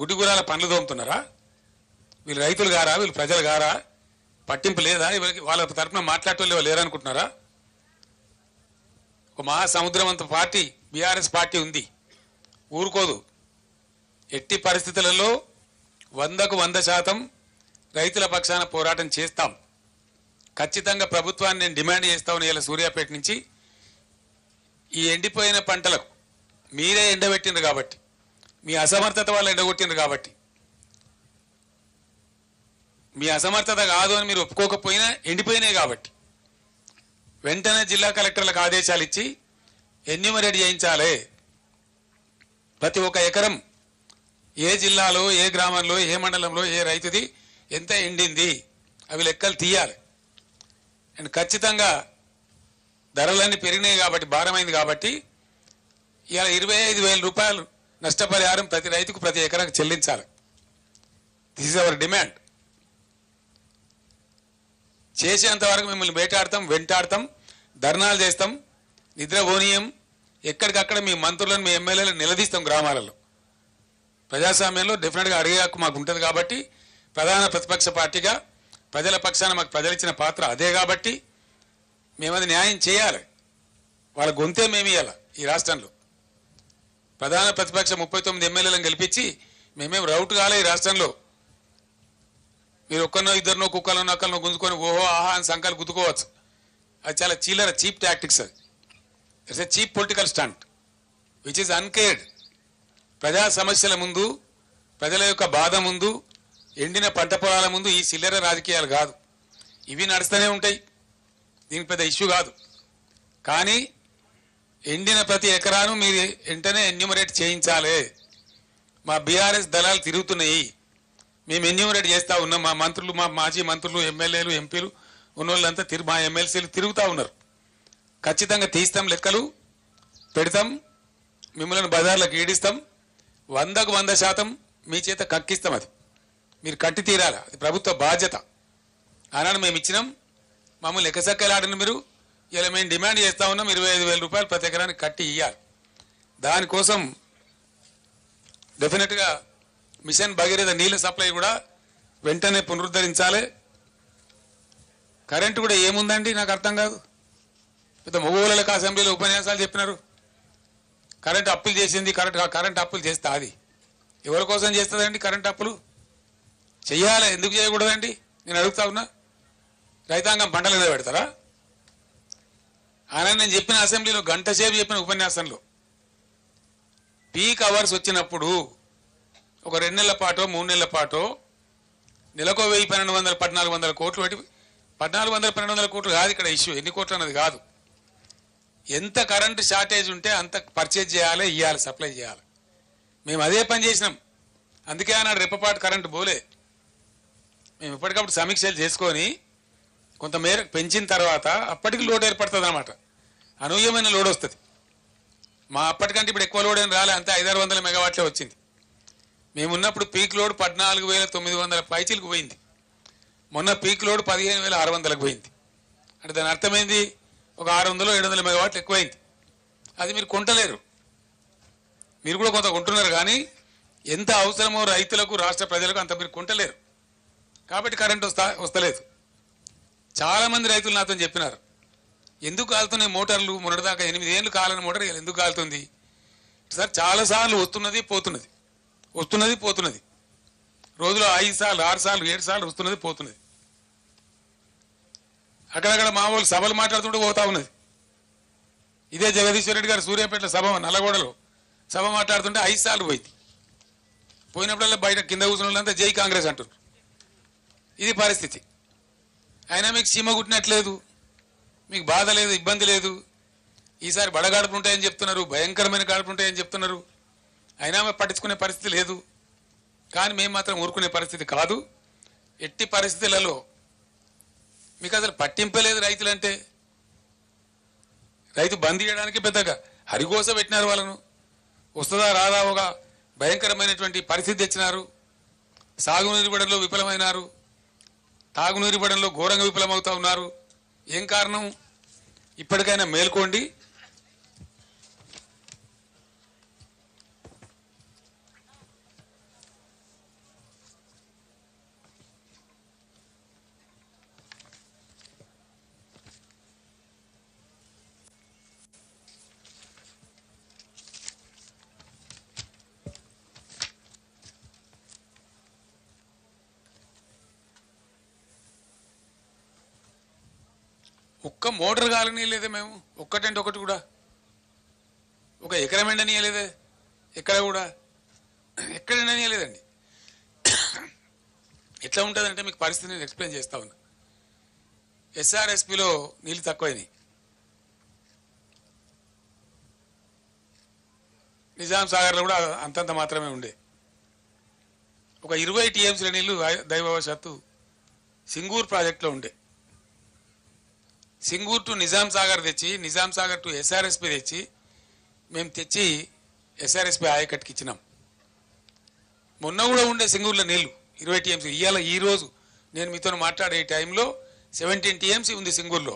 గుడ్డిగూరాల పండ్లు తోముతున్నారా వీళ్ళు రైతులు గారా? వీళ్ళు ప్రజలు గారా? పట్టింపు లేదా? వాళ్ళ తరఫున మాట్లాడటం లేరనుకుంటున్నారా? ఒక మహాసముద్రం అంత పార్టీ బీఆర్ఎస్ పార్టీ ఉంది. ఊరుకోదు. ఎట్టి పరిస్థితులలో వందకు వంద శాతం రైతుల పక్షాన పోరాటం చేస్తాం. ఖచ్చితంగా ప్రభుత్వాన్ని నేను డిమాండ్ చేస్తాను ఇలా సూర్యాపేట నుంచి. ఈ ఎండిపోయిన పంటలకు మీరే ఎండబెట్టిండ్రు కాబట్టి. మీ అసమర్థత వల్ల ఎండగొట్టిండ్రు కాబట్టి. మీ అసమర్థత కాదు అని మీరు ఒప్పుకోకపోయినా ఎండిపోయినాయి కాబట్టి. వెంటనే జిల్లా కలెక్టర్లకు ఆదేశాలు ఇచ్చి ఎన్యూమరేట్ చేయించాలి. ప్రతి ఒక్క ఎకరం ఏ జిల్లాలో ఏ గ్రామంలో ఏ మండలంలో ఏ రైతుది ఎంత ఎండింది? అవి లెక్కలు తీయాలి. అండ్ ఖచ్చితంగా ధరలన్నీ పెరిగినాయి కాబట్టి భారమైంది కాబట్టి ఇలా ఇరవై ఐదు వేల రూపాయలు నష్టపరిహారం ప్రతి రైతుకు ప్రతి ఎకరాకు చెల్లించాలి. దిస్ ఇస్ అవర్ డిమాండ్ చేసేంత వరకు మిమ్మల్ని వేటాడతాం వెంటాడతాం ధర్నాలు చేస్తాం నిద్రపోనీయం ఎక్కడికక్కడ మీ మంత్రులను మీ ఎమ్మెల్యేలను నిలదీస్తాం గ్రామాలలో. ప్రజాస్వామ్యంలో డెఫినెట్గా అడిగే హక్కు మాకు ఉంటుంది కాబట్టి ప్రధాన ప్రతిపక్ష పార్టీగా ప్రజల పక్షాన మాకు ప్రజలిచ్చిన పాత్ర అదే కాబట్టి మేమది న్యాయం చేయాలి. వాళ్ళ గొంతే మేము ఇవ్వాలి ఈ రాష్ట్రంలో. ప్రధాన ప్రతిపక్ష ముప్పై తొమ్మిది ఎమ్మెల్యేలను గెలిపించి మేమేం రౌట్ కాలే ఈ రాష్ట్రంలో. మీరు ఒక్కరినో ఇద్దరినో కుక్కలో నక్కలను గుంజుకొని ఓహో ఆహా అని సంకాలు గుద్దుకోవచ్చు. అది చాలా చీలర చీప్ టాక్టిక్స్ అది. It's a cheap political stunt which is uncared ప్రజా సమస్యల ముందు ప్రజల యొక్క బాధ ముందు ఎండిన పంట పొలాల ముందు ఈ చిల్లర రాజకీయాలు కాదు. ఇవి నడుస్తూనే ఉంటాయి. దీనికి పెద్ద ఇష్యూ కాదు. కానీ ఎండిన ప్రతి ఎకరాను మీరు వెంటనే ఎన్యూమరేట్ చేయించాలి. మా బీఆర్ఎస్ దళాలు తిరుగుతున్నాయి. మేము ఎన్యూమరేట్ చేస్తూ ఉన్నాం. మా మంత్రులు మా మాజీ మంత్రులు ఎమ్మెల్యేలు ఎంపీలు ఉన్నోళ్ళంతా తిరు మా ఎమ్మెల్సీలు తిరుగుతూ ఉన్నారు. ఖచ్చితంగా తీస్తాం లెక్కలు పెడతాం మిమ్మల్ని బజార్లకు ఈడిస్తాం. వందకు వంద శాతం మీ చేత కక్కిస్తాం అది. మీరు కట్టి తీరాలి? అది ప్రభుత్వ బాధ్యత. ఆనాడు మేము ఇచ్చినాం. మమ్మల్ని ఎక్కసక్కలాడిన మీరు. ఇలా మేము డిమాండ్ చేస్తా ఉన్నాం ఇరవై ఐదు వేల రూపాయలు ప్రతి ఎకరానికి కట్టి ఇవ్వాలి దానికోసం డెఫినెట్గా మిషన్ భగీరథ నీళ్ళ సప్లై కూడా వెంటనే పునరుద్ధరించాలి. కరెంటు కూడా ఏముందండి? నాకు అర్థం కాదు. పెద్ద మగవాళ్ళకి అసెంబ్లీలో ఉపన్యాసాలు చెప్పినారు. కరెంట్ అప్పులు చేసింది కరెంట్ కరెంట్ అప్పులు చేస్తా అది. ఎవరి కోసం చేస్తుందండి కరెంట్ అప్పులు? చెయ్యాలి. ఎందుకు చేయకూడదండి? నేను అడుగుతా ఉన్నా. రైతాంగం పంటలు మీద పెడతారా? ఆయన నేను చెప్పిన అసెంబ్లీలో గంట సేపు చెప్పిన ఉపన్యాసంలో. పీక్ అవర్స్ వచ్చినప్పుడు ఒక రెండు నెలల పాటో మూడు నెలల పాటో నెలకో వెయ్యి పన్నెండు వందల పద్నాలుగు వందల కోట్లు పెట్టి పద్నాలుగు వందల పన్నెండు వందల కోట్లు కాదు ఇక్కడ ఇష్యూ. ఎన్ని కోట్లు అన్నది కాదు. ఎంత కరెంటు షార్టేజ్ ఉంటే అంత పర్చేజ్ చేయాలి ఇవ్వాలి సప్లై చేయాలి. మేము అదే పని చేసినాం. అందుకే ఆనాడు రెప్పపాటు కరెంటు పోలే. మేము ఇప్పటికప్పుడు సమీక్షలు చేసుకొని కొంతమేర పెంచిన తర్వాత అప్పటికి లోడ్ ఏర్పడుతుంది అనమాట అనూహ్యమైన లోడ్ వస్తుంది. మా అప్పటికంటే ఇప్పుడు ఎక్కువ లోడ్ ఏం రాలే అంతే ఐదారు వందల మెగావాట్లే వచ్చింది. మేమున్నప్పుడు పీక్ లోడ్ పద్నాలుగు వేల తొమ్మిది వందల పైచీలకు పోయింది. మొన్న పీక్ లోడ్ పదిహేను వేల ఆరు వందలకు పోయింది. అంటే దాని అర్థమైంది? ఒక ఆరు వందలు ఏడు వందల మెగావాట్లు ఎక్కువైంది. అది మీరు కొంటలేరు. మీరు కూడా కొంత కొంటున్నారు కానీ ఎంత అవసరమో రైతులకు రాష్ట్ర ప్రజలకు అంత మీరు కొంటలేరు. కాబట్టి కరెంట్ వస్తా వస్తలేదు. చాలా మంది రైతులు నాతో చెప్పినారు. ఎందుకు కాలుతున్నాయి మోటార్లు? మొన్నటిదాకా ఎనిమిది ఏళ్ళు కాలని మోటార్ ఎందుకు కాలుతుంది? సార్ చాలాసార్లు వస్తున్నది పోతున్నది. వస్తున్నది పోతున్నది. రోజులో ఐదు సార్లు ఆరు సార్లు ఏడు సార్లు వస్తున్నది పోతున్నది. అక్కడక్కడ మా వాళ్ళు సభలు మాట్లాడుతుంటే పోతా ఉన్నది. ఇదే జగదీశ్వర రెడ్డి గారు సూర్యాపేట సభ నల్లగూడలో సభ మాట్లాడుతుంటే ఐదు సార్లు పోయింది. పోయినప్పుడల్లా బయట కింద కూర్చున్న వాళ్ళంతా జై కాంగ్రెస్ అంటున్నారు. ఇది పరిస్థితి. అయినా మీకు సీమ కుట్టినట్లేదు మీకు బాధ లేదు ఇబ్బంది లేదు. ఈసారి బడగాడుపులు ఉంటాయని చెప్తున్నారు భయంకరమైన గాడుపులు ఉంటాయని చెప్తున్నారు. అయినా మేము పట్టించుకునే పరిస్థితి లేదు. కానీ మేము మాత్రం ఊరుకునే పరిస్థితి కాదు. ఎట్టి పరిస్థితులలో మీకు అసలు పట్టింపలేదు రైతులంటే. రైతు బంద్ చేయడానికి పెద్దగా హరిగోస పెట్టినారు వాళ్ళను. వస్తుందా రాదా ఒక భయంకరమైనటువంటి పరిస్థితి తెచ్చినారు. సాగునీరు పడంలో విఫలమైనారు. తాగునీరు పడంలో ఘోరంగా విఫలమవుతా ఉన్నారు. ఏం కారణం? ఇప్పటికైనా మేల్కోండి. ఒక్క మోటార్ కాలనీయలేదే మేము. ఒక్కటంటే ఒకటి కూడా. ఒక ఎకరం ఎండనీయలేదే ఎక్కడ కూడా. ఎక్కడ ఎండనీయలేదండి ఎట్లా ఉంటుందంటే మీకు పరిస్థితి నేను ఎక్స్ప్లెయిన్ చేస్తా ఉన్నా. ఎస్ఆర్ఎస్పిలో నీళ్ళు తక్కువైనాయి. నిజాం సాగర్లో కూడా అంతంత మాత్రమే ఉండే. ఒక ఇరవై టీఎంసీల నీళ్ళు దైవవశాత్తు సింగూర్ ప్రాజెక్టులో ఉండే. సింగూర్ టు నిజాం సాగర్ తెచ్చి నిజాం సాగర్ టు ఎస్ఆర్ఎస్పి తెచ్చి మేము తెచ్చి ఎస్ఆర్ఎస్పి ఆయకట్కి ఇచ్చినాం. మొన్న కూడా ఉండే సింగూర్లో నీళ్ళు ఇరవై టీఎంసీ. ఇవాళ ఈ రోజు నేను మీతో మాట్లాడే టైంలో సెవెంటీన్ టీఎంసీ ఉంది సింగూర్లో.